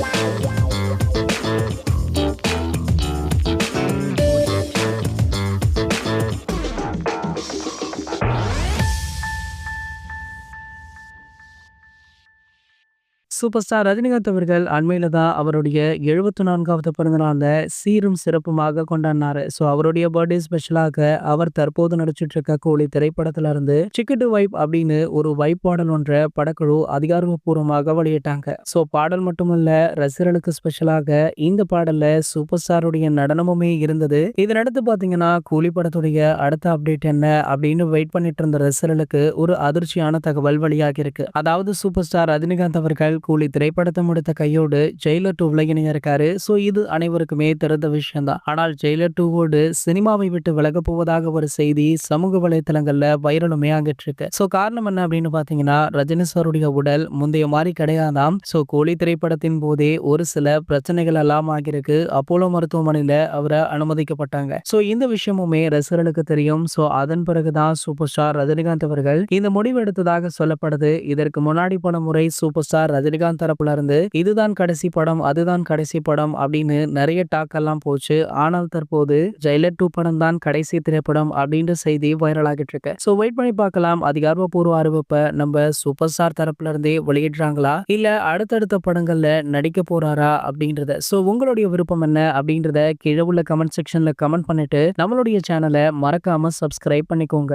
Yeah. Super star Rajinikanth அவர்கள் அண்மையில தான் அவருடைய 74வது பிறந்த நாள சீரும் சிறப்புமாக கொண்டாடினாரு. ஸோ அவருடைய பர்த்டே ஸ்பெஷலாக அவர் தற்போது நடிச்சிட்டு இருக்க கூலி திரைப்படத்துல இருந்து சிக்கட்டு வைப் அப்படின்னு ஒரு வைப் பாடல் ஒன்றை படக்குழு அதிகாரப்பூர்வமாக வெளியிட்டாங்க. ஸோ பாடல் மட்டுமல்ல ரசிகர்களுக்கு ஸ்பெஷலாக இந்த பாடல்ல சூப்பர் ஸ்டாருடைய நடனமுமே இருந்தது. இதனடுத்து பார்த்தீங்கன்னா கூலி படத்துடைய அடுத்த அப்டேட் என்ன அப்படின்னு வெயிட் பண்ணிட்டு இருந்த ரசிகர்களுக்கு ஒரு அதிர்ச்சியான தகவல் வெளியாகி இருக்கு. அதாவது சூப்பர் ஸ்டார் ரஜினிகாந்த் அவர்கள் கூலி திரைப்படத்தை முடித்த கையோடு ஜெயிலர் டூவில் இணைய ஸோ இது அனைவருக்குமே தெரிந்த விஷயம் தான். ஆனால் ஜெயிலர் டூவோடு சினிமாவை விட்டு விலகப் போவதாக ஒரு செய்தி சமூக வலைத்தளங்களில் வைரலுமே ஆகிட்டு இருக்கு. ஸோ காரணம் என்ன அப்படின்னு பார்த்தீங்கன்னா ரஜினி சாருடைய உடல் முந்தைய மாதிரி கிடையாதாம். ஸோ கூலி திரைப்படத்தின் போதே ஒரு சில பிரச்சனைகள் எல்லாம் ஆகியிருக்கு. அப்போலோ மருத்துவமனையில் அவரை அனுமதிக்கப்பட்டாங்க. ஸோ இந்த விஷயமுமே ரசிகர்களுக்கு தெரியும். ஸோ அதன் பிறகுதான் சூப்பர் ஸ்டார் ரஜினிகாந்த் அவர்கள் இந்த முடிவு எடுத்ததாக சொல்லப்படுது. இதற்கு முன்னாடி போன முறை சூப்பர் ஸ்டார் ரஜினிகாந்த் தரப்புல இருந்து இதுதான் கடைசி படம் அதுதான் கடைசி படம் அப்படின்னு நிறைய டாக் எல்லாம் போச்சு. ஆனால் தற்போது ஜெயலட் டூ படம் தான் கடைசி திரைப்படம் அப்படின்ற செய்தி வைரல் ஆகிட்டு இருக்கு. ஸோ வெயிட் பண்ணி பார்க்கலாம் அதிகாரப்பூர்வ அறிவிப்பை நம்ம சூப்பர் ஸ்டார் தரப்புல இருந்தே வெளியிடுறாங்களா இல்ல அடுத்தடுத்த படங்கள்ல நடிக்க போறாரா அப்படின்றத ஸோ உங்களுடைய விருப்பம் என்ன அப்படின்றத கீழே உள்ள கமெண்ட் செக்ஷன்ல கமெண்ட் பண்ணிட்டு நம்மளுடைய சேனலை மறக்காம சப்ஸ்கிரைப் பண்ணிக்கோங்க.